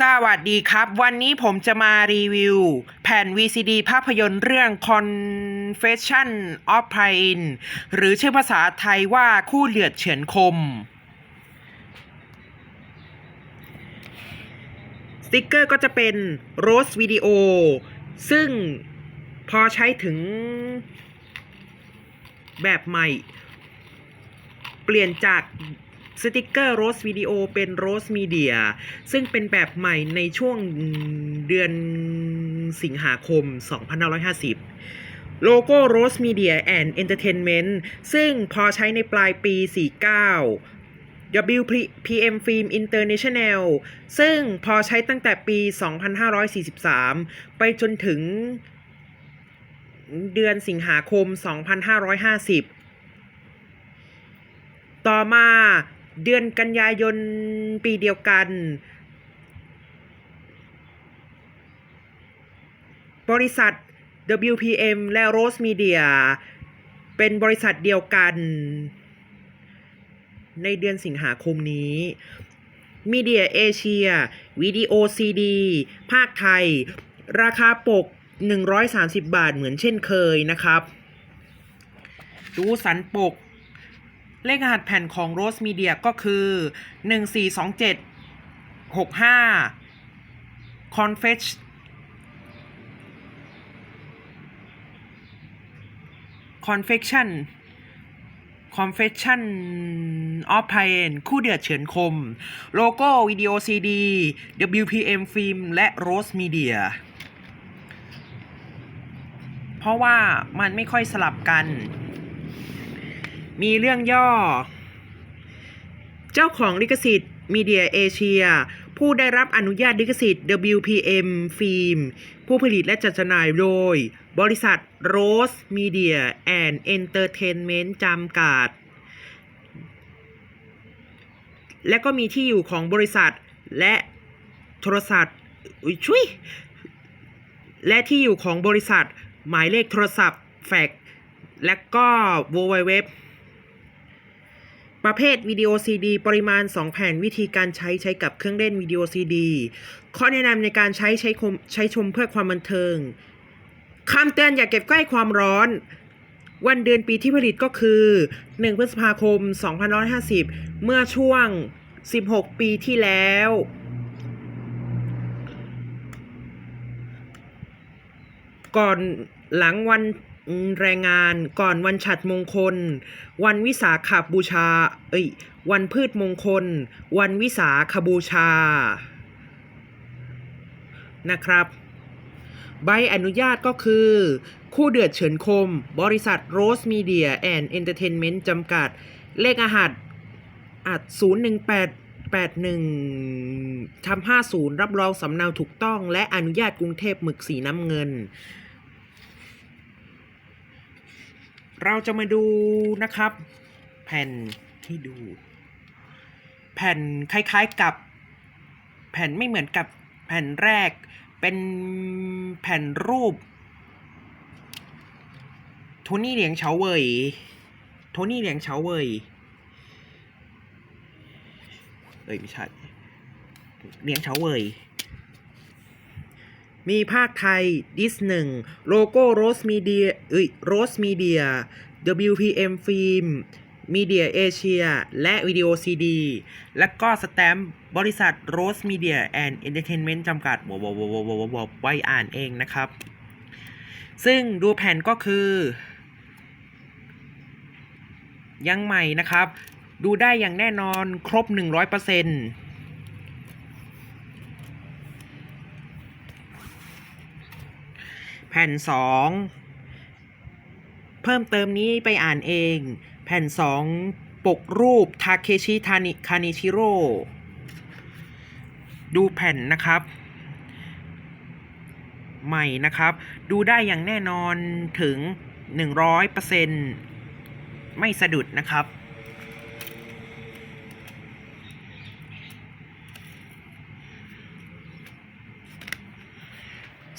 สวัสดีครับ วันนี้ผมจะมารีวิว แผ่น VCD ภาพยนตร์เรื่อง Confession of Pain หรือชื่อภาษาไทยว่าคู่เลือดเฉือนคม สติกเกอร์ก็จะเป็น Rose Video ซึ่งพอใช้ถึงแบบใหม่ เปลี่ยนจาก สติกเกอร์ Rose Video เป็น Rose Media ซึ่งเป็นแบบใหม่ในช่วงเดือนสิงหาคม 2550 โลโก้ Rose Media and Entertainment ซึ่งพอใช้ในปลายปี 49 WPM Film International ซึ่งพอใช้ตั้งแต่ปี 2543 ไปจนถึงเดือนสิงหาคม 2550 ต่อมา เดือนกันยายนปีเดียวกัน บริษัท WPM และ Rose Media เป็นบริษัทเดียวกัน ในเดือนสิงหาคมนี้ Media Asia วิดีโอซีดีภาคไทย ราคาปก 130 บาทเหมือนเช่นเคยนะครับ ดูสันปก เลขรหัสแผ่นของ Rose Media ก็คือ 1427 65 Confess Confection Confession of Pain คู่เดือดเฉือนคม โลโก้วิดีโอซีดี WPM Film และ Rose Media เพราะว่ามันไม่ค่อยสลับกัน มีเรื่องย่อ เจ้าของลิขสิทธิ์มีเดียเอเชียผู้ได้รับอนุญาตลิขสิทธิ์ WPM ฟิล์มผู้ผลิตและจัดจำหน่ายโดย บริษัท Rose Media and Entertainment จำกัด และก็มีที่อยู่ของบริษัทและโทรศัพท์อุยชุยและที่อยู่ของบริษัทหมายเลขโทรศัพท์แฟกและก็ www ประเภทวิดีโอซีดีปริมาณ 2 แผ่นวิธีการใช้ใช้กับเครื่องเล่นวิดีโอซีดีข้อแนะนำในการใช้ใช้ใช้ชมเพื่อความบันเทิงคำเตือนอย่าเก็บใกล้ความร้อน วันเดือนปีที่ผลิตก็คือ 1 พฤษภาคม 2550 เมื่อช่วง 16 ปีที่แล้ว ก่อนหลังวัน แรงงานก่อนวันฉัตรมงคล วันวิสาขบูชา เอ้ย วันพืชมงคล วันวิสาขบูชา นะครับ ใบอนุญาตก็คือ คู่เดือดเฉินคม บริษัท Rose Media and Entertainment จำกัด เลขอาหัสอัด01881ทำ50 รับรองสำเนาถูกต้อง และอนุญาตกรุงเทพหมึกสีน้ำเงิน เราจะมาดูนะครับ แผ่นที่ดู แผ่นคล้ายๆกับ แผ่นไม่เหมือนกับแผ่นแรก เป็นแผ่นรูปโทนี่เหลียงเฉาเว่ยโทนี่เหลียงเฉาเว่ยเอ้ยไม่ใช่เหลียงเฉาเว่ย มีภาคไทย ดิสหนึ่งโลโก้โรสมีเดียเอ้ยโรสมีเดีย WPM ฟิล์มมีเดียเอเชียและวิดีโอซีดี และก็สแตมป์บริษัท Rose Media and Entertainment จำกัดวววววววไว้อ่านเองนะครับ ซึ่งดูแผ่นก็คือ ยังใหม่นะครับ ดูได้อย่างแน่นอนครบ 100% แผ่นสองเพิ่มเติมนี้ไปอ่านเอง แผ่นสองปกรูปทาเคชิทานิคานิชิโร่ดูแผ่นนะครับ ใหม่นะครับ ดูได้อย่างแน่นอนถึง 100%ไม่สะดุดนะครับ